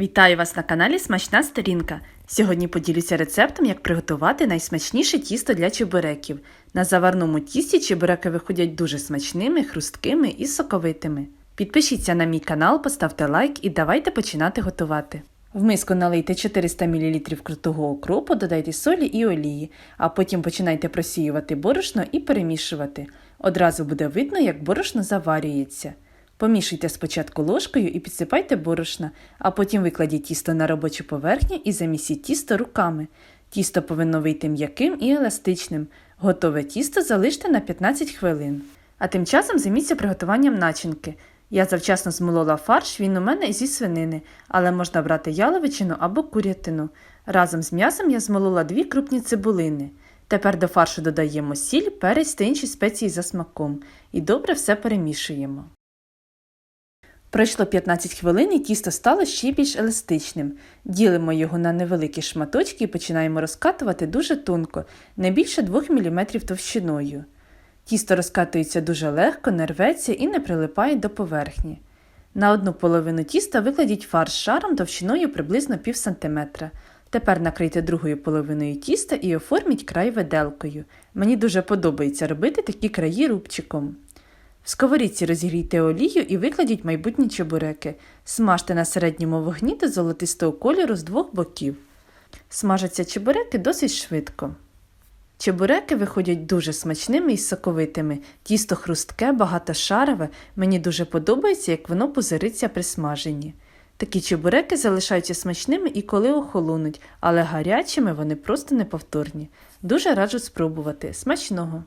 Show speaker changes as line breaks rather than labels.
Вітаю вас на каналі Смачна Сторінка. Сьогодні поділюся рецептом, як приготувати найсмачніше тісто для чебуреків. На заварному тісті чебуреки виходять дуже смачними, хрусткими і соковитими. Підпишіться на мій канал, поставте лайк і давайте починати готувати. В миску налийте 400 мл крутого окропу, додайте солі і олії, а потім починайте просіювати борошно і перемішувати. Одразу буде видно, як борошно заварюється. Помішуйте спочатку ложкою і підсипайте борошна, а потім викладіть тісто на робочу поверхню і замісіть тісто руками. Тісто повинно вийти м'яким і еластичним. Готове тісто залиште на 15 хвилин. А тим часом займіться приготуванням начинки. Я завчасно змолола фарш, він у мене зі свинини, але можна брати яловичину або курятину. Разом з м'ясом я змолола дві крупні цибулини. Тепер до фаршу додаємо сіль, перець та інші спеції за смаком і добре все перемішуємо. Пройшло 15 хвилин і тісто стало ще більш еластичним. Ділимо його на невеликі шматочки і починаємо розкатувати дуже тонко, не більше 2 мм товщиною. Тісто розкатується дуже легко, не рветься і не прилипає до поверхні. На одну половину тіста викладіть фарш шаром товщиною приблизно пів сантиметра. Тепер накрийте другою половиною тіста і оформіть край виделкою. Мені дуже подобається робити такі краї рубчиком. В сковорідці розігрійте олію і викладіть майбутні чебуреки. Смажте на середньому вогні до золотистого кольору з двох боків. Смажаться чебуреки досить швидко. Чебуреки виходять дуже смачними і соковитими. Тісто хрустке, багатошарове. Мені дуже подобається, як воно позириться при смаженні. Такі чебуреки залишаються смачними і коли охолонуть, але гарячими вони просто неповторні. Дуже раджу спробувати. Смачного!